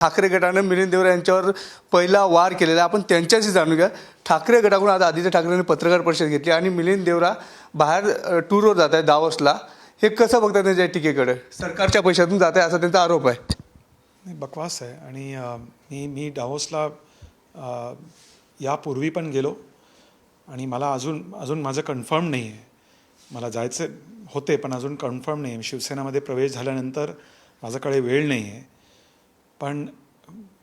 ठाकरे गटानं मिलिंद देवरा यांच्यावर पहिला वार केलेला आहे. आपण त्यांच्याशी जाणून घ्या ठाकरे गटाकडून आता आदित्य ठाकरेंनी पत्रकार परिषद घेतली आणि मिलिंद देवरा बाहेर टूरवर जात आहे दावसला. हे कसं बघतात त्यांच्या टीकेकडे? सरकारच्या पैशातून जात आहे असा त्यांचा आरोप आहे. बकवास आहे. आणि मी मी डावोसला यापूर्वी पण गेलो. आणि मला अजून अजून माझं कन्फर्म नाही आहे मला जायचं होते पण अजून कन्फर्म नाही आहे शिवसेनामध्ये प्रवेश झाल्यानंतर माझ्याकडे वेळ नाही आहे पण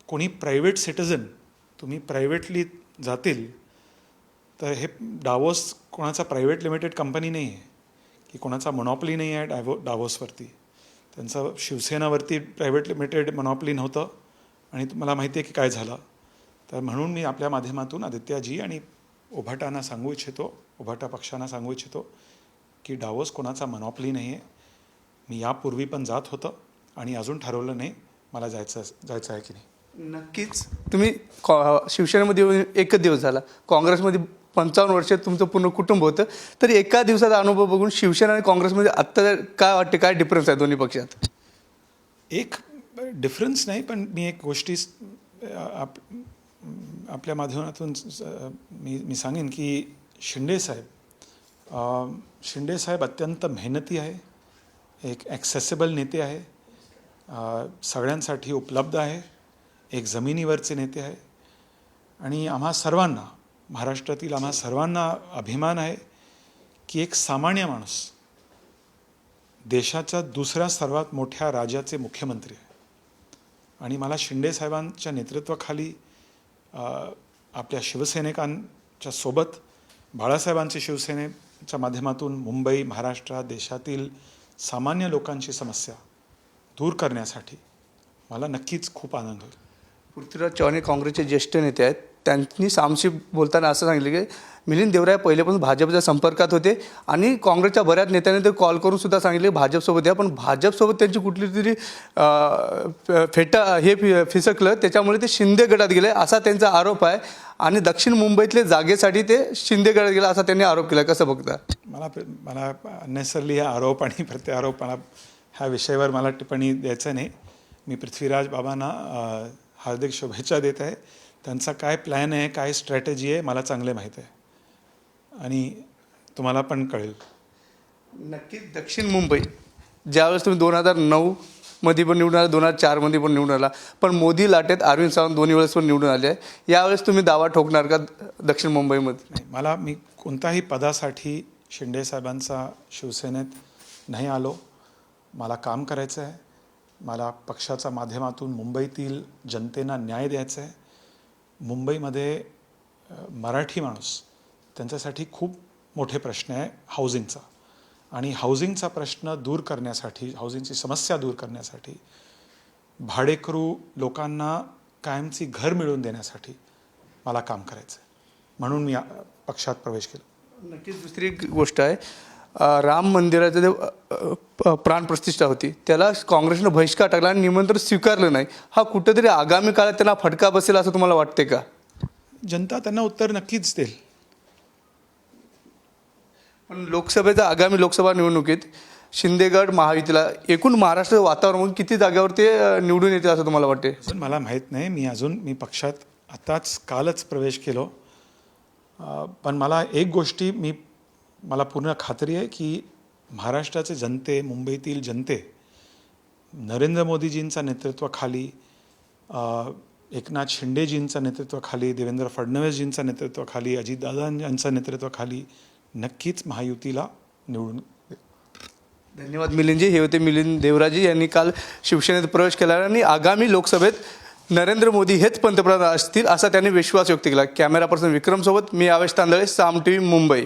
कोणी प्रायव्हेट सिटिझन तुम्ही प्रायव्हेटली जातील तर हे डावोस कोणाचा प्रायव्हेट लिमिटेड कंपनी नाही आहे की कोणाचा मोनॉपली नाही आहे डायवो डावोसवरती त्यांचं शिवसेनावरती प्रायव्हेट लिमिटेड मनॉपली नव्हतं आणि मला माहिती आहे की काय झालं. तर म्हणून मी आपल्या माध्यमातून आदित्याजी आणि उभाटांना सांगू इच्छितो उभाटा पक्षांना सांगू इच्छितो की डावोस कोणाचा मनॉपली नाही आहे मी यापूर्वी पण जात होतं आणि अजून ठरवलं नाही मला जायचं जायचं आहे की नाही. नक्कीच. तुम्ही कॉ- शिवसेनेमध्ये येऊन एकच दिवस झाला. काँग्रेसमध्ये पंचावन्न वर्ष तुमचं पूर्ण कुटुंब होतं. तर एका दिवसाचा अनुभव बघून शिवसेना आणि काँग्रेसमध्ये आत्ता काय वाटते काय डिफरन्स आहे दोन्ही पक्षात? एक डिफरन्स नाही पण मी एक गोष्टी आप आपल्या माध्यमातून स- मी मी सांगेन की शिंदे साहेब अ, शिंदे साहेब अत्यंत मेहनती आहे. एक ॲक्सेसिबल नेते आहे. सगळ्यांसाठी उपलब्ध आहे एक जमिनीवरचे नेते आहे आणि आम्हा सर्वांना महाराष्ट्रातील आम्हा सर्वांना अभिमान आहे की एक सामान्य माणूस देशाच्या दुसऱ्या सर्वात मोठ्या राज्याचे मुख्यमंत्री आहे. आणि मला शिंदे साहेबांच्या नेतृत्वाखाली आपल्या शिवसैनिकांच्या सोबत बाळासाहेबांचे शिवसेनेच्या माध्यमातून मुंबई महाराष्ट्र देशातील सामान्य लोकांची समस्या दूर करण्यासाठी मला नक्कीच खूप आनंद होईल. पृथ्वीराज चव्हाण हे काँग्रेसचे ज्येष्ठ नेते आहेत. त्यांनी सामशी बोलताना असं सांगितलं की मिलिंद देवराय पहिल्यापासून भाजपच्या संपर्कात होते आणि काँग्रेसच्या बऱ्याच नेत्यांनी ते कॉल करून सुद्धा सांगितले भाजपसोबत या पण भाजपसोबत त्यांची कुठली तरी फेटा हे फि- फिसकलं त्याच्यामुळे ते शिंदे गटात गेले असा त्यांचा आरोप आहे. आणि दक्षिण मुंबईतले जागेसाठी ते शिंदे गटात गेले असा त्यांनी आरोप केला. कसं बघता? मला मला अननेसरली हा आरोप आणि प्रत्यारोप मला ह्या विषयावर मला टिप्पणी द्यायचं नाही. मी पृथ्वीराज बाबांना हार्दिक शुभेच्छा देत आहे. त्यांचा काय प्लॅन आहे काय स्ट्रॅटेजी आहे मला चांगले माहीत आहे. आणि तुम्हाला पण कळेल. नक्कीच दक्षिण मुंबई. ज्यावेळेस तुम्ही दोन हजार नऊ मध्ये पण निवडून आला दोन हजार चारमध्ये पण निवडून आला पण मोदी लाटेत अरविंद सावंत दोन्ही वेळेस पण निवडून आले आहे यावेळेस तुम्ही दावा ठोकणार का दक्षिण मुंबईमध्ये? नाही मला मी कोणत्याही पदासाठी शिंदे साहेबांचा शिवसेनेत नाही आलो. मला काम करायचं आहे. मला पक्षाच्या माध्यमातून मुंबईतील जनतेना न्याय द्यायचा आहे. मुंबईमध्ये मराठी माणूस त्यांच्यासाठी खूप मोठे प्रश्न आहे हाऊसिंगचा आणि हाऊसिंगचा प्रश्न दूर करण्यासाठी हाऊसिंगची समस्या दूर करण्यासाठी भाडेकरू लोकांना कायमची घर मिळवून देण्यासाठी मला काम करायचं आहे. म्हणून मी पक्षात प्रवेश केला. नक्कीच दुसरी एक गोष्ट आहे. राम मंदिराचं जे प्राणप्रतिष्ठा होती त्याला काँग्रेसनं बहिष्कार टाकला आणि निमंत्रण स्वीकारलं नाही. हा कुठेतरी आगामी काळात त्यांना फटका बसेल असं तुम्हाला वाटते का? जनता त्यांना उत्तर नक्कीच देईल. पण लोकसभेचा आगामी लोकसभा निवडणुकीत शिंदेगड महायुतीला एकूण महाराष्ट्र वातावरण किती जागेवर ते निवडून येते असं तुम्हाला वाटते मला माहीत नाही. मी अजून मी पक्षात आताच कालच प्रवेश केलो. पण मला एक गोष्टी मी मला पूर्ण खात्री आहे की महाराष्ट्राचे जनते मुंबईतील जनते नरेंद्र मोदीजींच्या नेतृत्वाखाली एकनाथ शिंदेजींच्या नेतृत्वाखाली देवेंद्र फडणवीसजींच्या नेतृत्वाखाली अजितदादा यांच्या नेतृत्वाखाली नक्कीच महायुतीला निवडून धन्यवाद मिलिंदजी. हे होते मिलिंद देवराजी यांनी काल शिवसेनेत प्रवेश केला आणि आगामी लोकसभेत नरेंद्र मोदी हेच पंतप्रधान असतील असा त्यांनी विश्वास व्यक्त केला. कॅमेरा पर्सन विक्रमसोबत मी आवेश तांदळे साम टी व्ही मुंबई.